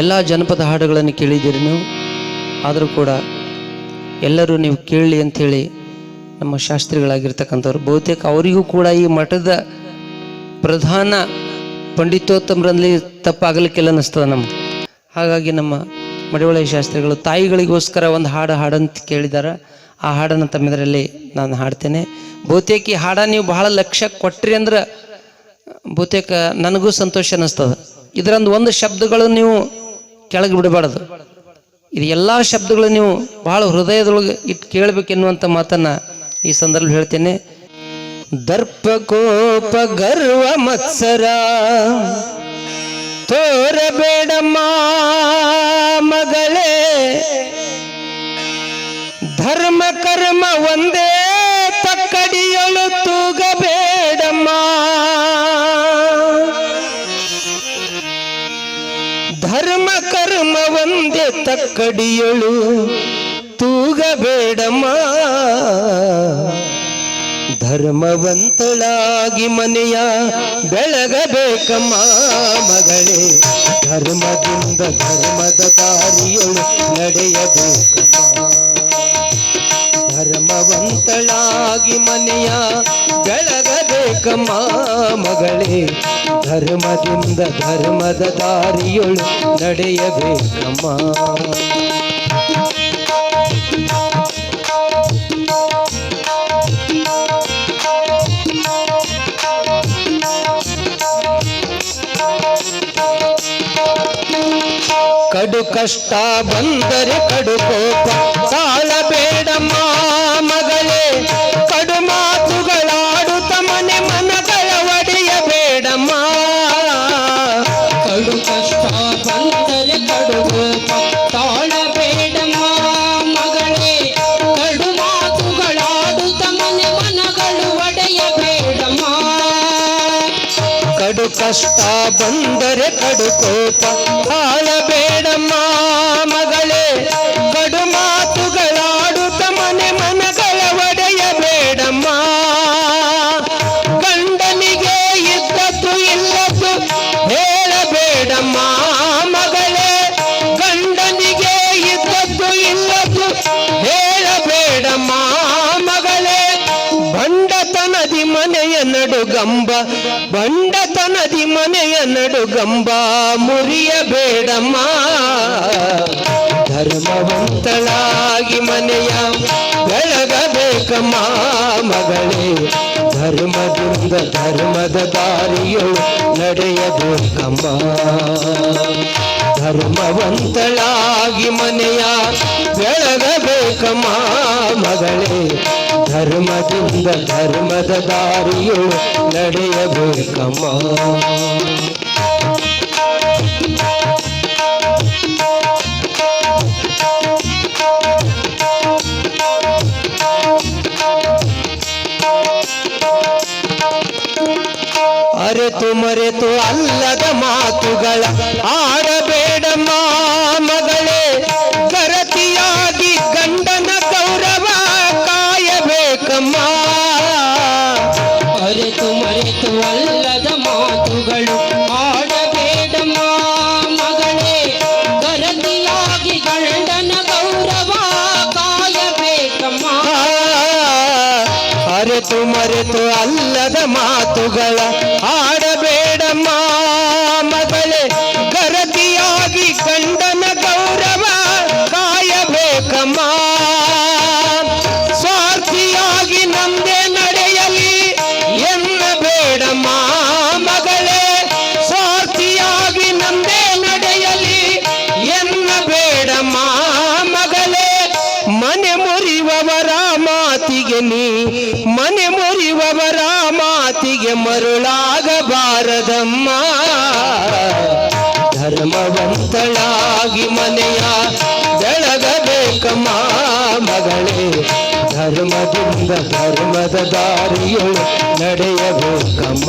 ಎಲ್ಲ ಜನಪದ ಹಾಡುಗಳನ್ನು ಕೇಳಿದ್ದೀರಿ ನೀವು. ಆದರೂ ಕೂಡ ಎಲ್ಲರೂ ನೀವು ಕೇಳಲಿ ಅಂಥೇಳಿ ನಮ್ಮ ಶಾಸ್ತ್ರಿಗಳಾಗಿರ್ತಕ್ಕಂಥವ್ರು. ಬಹುತೇಕ ಅವರಿಗೂ ಕೂಡ ಈ ಮಠದ ಪ್ರಧಾನ ಪಂಡಿತೋತ್ತಮರಲ್ಲಿ ತಪ್ಪಾಗಲಿಕ್ಕೆಲ್ಲ ಅನ್ನಿಸ್ತದೆ ನಮ್ಗೆ. ಹಾಗಾಗಿ ನಮ್ಮ ಮಡಿವಳೆ ಶಾಸ್ತ್ರಿಗಳು ತಾಯಿಗಳಿಗೋಸ್ಕರ ಒಂದು ಹಾಡು ಹಾಡಂತ ಕೇಳಿದಾರ. ಆ ಹಾಡನ್ನು ತಮ್ಮೆದರಲ್ಲಿ ನಾನು ಹಾಡ್ತೇನೆ. ಬಹುತೇಕ ಈ ಹಾಡ ನೀವು ಬಹಳ ಲಕ್ಷ್ಯ ಕೊಟ್ರಿ ಅಂದ್ರೆ ಬಹುತೇಕ ನನಗೂ ಸಂತೋಷ ಅನ್ನಿಸ್ತದೆ. ಇದರಂದು ಒಂದು ಶಬ್ದಗಳು ನೀವು ಕೆಳಗೆ ಬಿಡಬಾರ್ದು. ಇದು ಎಲ್ಲ ಶಬ್ದಗಳು ನೀವು ಬಹಳ ಹೃದಯದೊಳಗೆ ಇಟ್ಟು ಕೇಳಬೇಕೆನ್ನುವಂಥ ಮಾತನ್ನ ಈ ಸಂದರ್ಭ ಹೇಳ್ತೇನೆ. ದರ್ಪ, ಕೋಪ, ಗರ್ವ, ಮತ್ಸರ, ತೋರಬೇಡಮ್ಮ ಮಗಳೇ. ಧರ್ಮ, ಕರ್ಮ ಒಂದೇ ತಕ್ಕಡಿಯೊಳು ತೂಗಬೇಡಮ್ಮ ತಕ್ಕಡಿಯೊಳು. ತೂಗಬೇಡಮ್ಮ. ಧರ್ಮವಂತಳಾಗಿ ಮನೆಯ ಬೆಳಗಬೇಕಮ್ಮ ಮಗಳೇ. ಧರ್ಮದಿಂದ ಧರ್ಮದ ದಾರಿಯಳು ನಡೆಯಬೇಕಮ್ಮ. ಬೆಳಗಬೇಕಮ್ಮ ಮಗಳೇ ಧರ್ಮದಿಂದ ಧರ್ಮದ ದಾರಿಯೊಳು ನಡೆಯಬೇಕಮ್ಮ ಕಡು ಕಷ್ಟ ಬಂದರೆ ಕಡು ಕೋಪ ಕಷ್ಟ ಬಂದರೆ ಕಡು ಕೋಪ. ತಾಳಬೇಡಮ್ಮ ಮಗಳೇ. ನಡುಗಂಬ ಮುರಿಯಬೇಡಮ್ಮ ಧರ್ಮವಂತಳಾಗಿ ಮನೆಯ ಬೆಳಗಬೇಕಮ್ಮ ಮಗಳೇ. ಧರ್ಮದಿಂದ ಧರ್ಮದ ದಾರಿಯು ನಡೆಯಬೇಕಮ್ಮ. ಧರ್ಮವಂತಳಾಗಿ ಮನೆಯ ಬೆಳಗಬೇಕಮ್ಮ ಮಗಳೇ. ಧರ್ಮದಿಂದ ಧರ್ಮದ ದಾರಿಯು ನಡೆಯಬೇಕಮ್ಮ. ಮರೆತು ಅಲ್ಲದ ಮಾತುಗಳ ಆಡಬೇಡಮ್ಮ ಅರೆತು ಮರೆತು ಅಲ್ಲದ ಮಾತುಗಳ ಆಡಬೇಡಮ್ಮ ಮಗಳೇ. ಮರುಳಾಗಬಾರದಮ್ಮ ಧರ್ಮವಂತಳಾಗಿ ಮನೆಯ ಬೆಳಗಬೇಕಮ್ಮ ಮಗಳೇ ಧರ್ಮದಿಂದ ಧರ್ಮದ ದಾರಿಯೊಳು ನಡೆಯಬೇಕಮ್ಮ.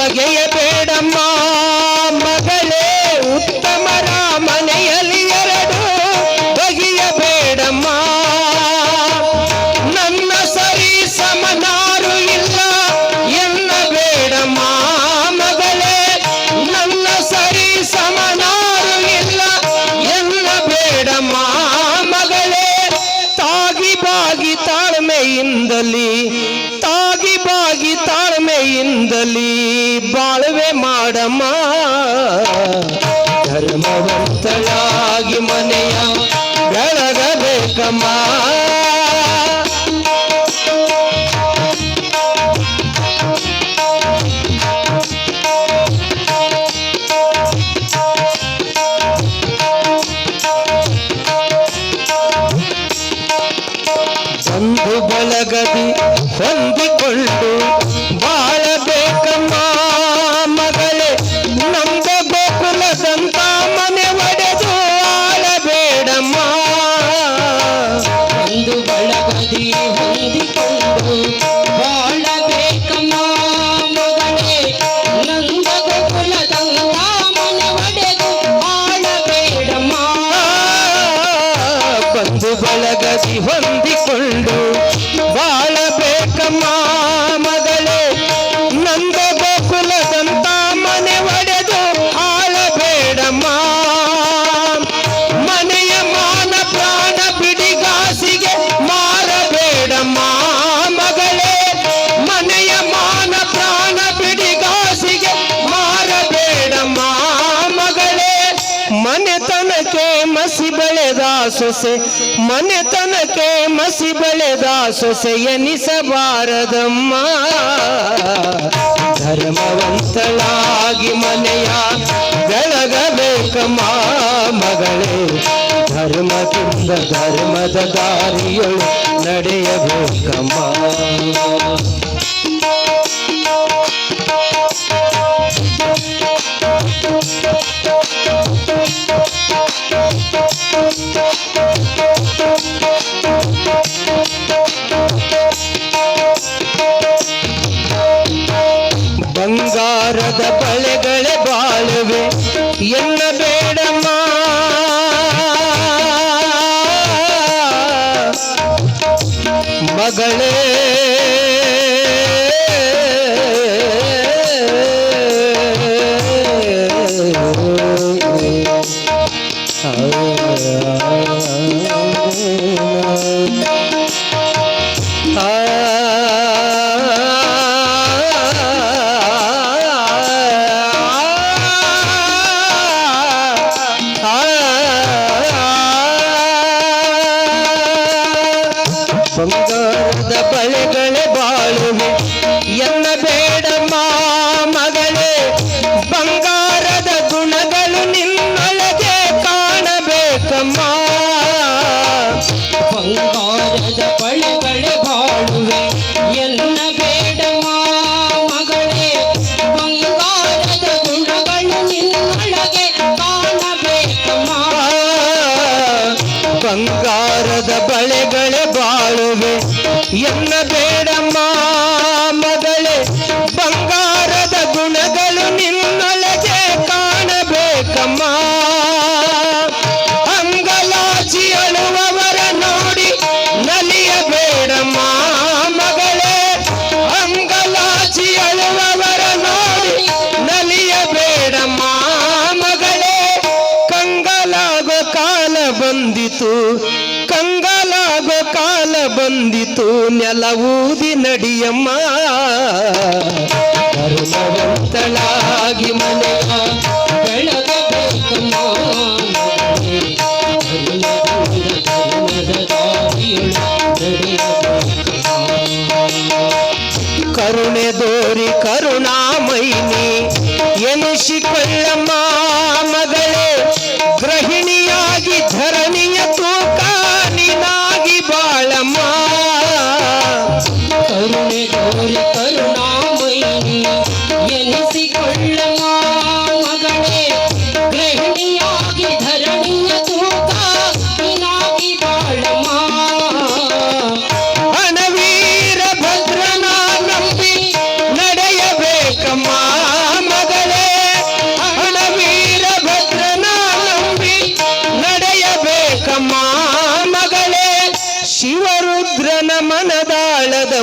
Okay. ಬೆಳಗಾಗಿ ಮನೆಯ ಬೆಳಗಬೇಕಮ್ಮ जीवन ಸೊಸೆ, ಮನೆ ತನಕ ಮಸಿ ಬೆಳೆದ ಸೊಸೆ ಎನಿಸಬಾರದಮ್ಮ. ಧರ್ಮವಂತಳಾಗಿ ಮನೆಯ ಬೆಳಗಬೇಕಮ್ಮ ಮಗಳೇ. ಧರ್ಮಕ್ಕಿಂತ ಧರ್ಮದ ದಾರಿಯಳು ನಡೆಯಬೇಕಮ್ಮ. ಬಂಗಾರದ ಬಳೆಗಳ ಬಾಳುವೆ ಕಲಿತು ನೆಲವೂದಿ ನಡಿಯಮ್ಮ.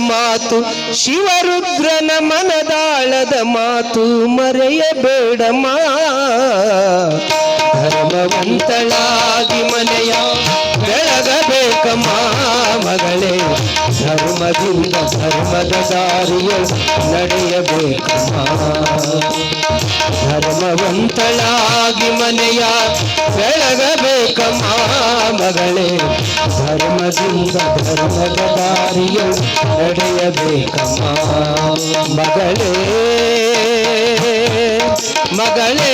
ಮಾತು ಶಿವರುದ್ರನ ಮನದಾಳದ ಮಾತು ಮರೆಯಬೇಡಮ್ಮ ಧರ್ಮವಂತಳಾಗಿ ಮನೆಯ ಬೆಳಗಬೇಕಮ್ಮ ಮಗಳೇ ಧರ್ಮದಿಂದ ಧರ್ಮದ ದಾರಿಯ ನಡೆಯಬೇಕಮ್ಮ ಧರ್ಮವಂತಳಾಗಿ ಮನೆಯ ಬೆಳಗಬೇಕಮ್ಮ ಮಗಳೇ ಧರ್ಮದಿಂದ ಧರ್ಮದ ದಾರಿಯ ನಡೆಯಬೇಕಮ್ಮ ಮಗಳೇ ಮಗಳೇ ಮಗಳೇ ಮಗಳೇ